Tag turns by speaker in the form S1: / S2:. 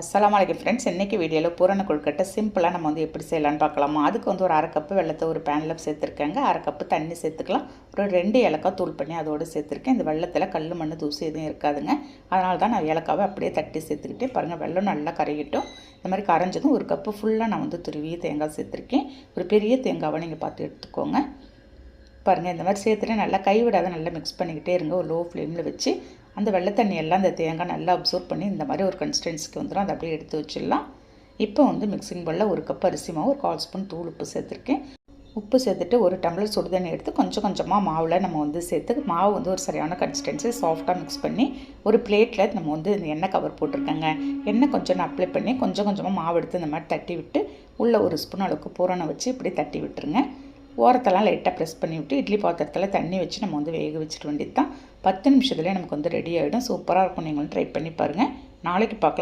S1: அஸ்லாம் வலைக்கம் ஃப்ரெண்ட்ஸ் இன்றைக்கி வீடியோவில் பூரண கொழுக்கட்டை சிம்பிளாக நம்ம வந்து எப்படி செய்யலாம்னு பார்க்கலாமா? அதுக்கு வந்து ஒரு அரை கப்பு வெள்ளத்தை ஒரு பேனில் சேர்த்துருக்கேங்க. அரை கப்பு தண்ணி சேர்த்துக்கலாம். ஒரு ரெண்டு ஏலக்காய் தூள் பண்ணி அதோடு சேர்த்துருக்கேன். இந்த வெள்ளத்தில் கல் மண் தூசி எதுவும் இருக்காதுங்க. அதனால தான் நான் ஏலக்காவை அப்படியே தட்டி சேர்த்துக்கிட்டே பாருங்கள் வெள்ளம் நல்லா கரையிட்டும். இந்த மாதிரி கரைஞ்சதும் ஒரு கப்பு ஃபுல்லாக நான் வந்து துருவி தேங்காய் சேர்த்துருக்கேன். ஒரு பெரிய தேங்காவை நீங்கள் பார்த்து எடுத்துக்கோங்க. பாருங்கள் இந்த மாதிரி சேர்த்துட்டு நல்லா கைவிடாத நல்லா மிக்ஸ் பண்ணிக்கிட்டே இருங்க. ஒரு லோ ஃப்ளேமில் வச்சு அந்த வெள்ளை தண்ணியெல்லாம் அந்த தேங்காய் நல்லா அப்சர்வ் பண்ணி இந்த மாதிரி ஒரு கன்சிஸ்டன்சிக்கு வந்துடும் அதை அப்படியே எடுத்து வச்சிடலாம். இப்போ வந்து மிக்சிங் பவுலில் ஒரு கப் அரிசி மாவு ஒரு கால் ஸ்பூன் தூள் உப்பு சேர்த்துருக்கேன். உப்பு சேர்த்துட்டு ஒரு டம்ளர் சுடுதண்ணி எடுத்து கொஞ்சம் கொஞ்சமாக மாவில் நம்ம வந்து சேர்த்து மாவு வந்து ஒரு சரியான கன்சிஸ்டன்சி சாஃப்டாக மிக்ஸ் பண்ணி ஒரு பிளேட்டில் நம்ம வந்து இந்த எண்ணெய் கவர் போட்டிருக்கேங்க. எண்ணெய் கொஞ்சம் நான் அப்ளை பண்ணி கொஞ்சம் கொஞ்சமாக மாவு எடுத்து இந்த மாதிரி தட்டி விட்டு உள்ளே ஒரு ஸ்பூன் அளவுக்கு பூரணை வச்சு இப்படி தட்டி விட்டுருங்க. ஓரத்தெல்லாம் லைட்டாக ப்ரெஸ் பண்ணிவிட்டு இட்லி பாத்திரத்தில் தண்ணி வச்சு நம்ம வந்து வேக வச்சுட்டு வேண்டியது தான் பத்து நிமிஷத்துலேயே நமக்கு வந்து ரெடி ஆகிடும் சூப்பராக இருக்கும். நீங்களும் ட்ரை பண்ணி பாருங்கள் நாளைக்கு பார்க்கலாம்.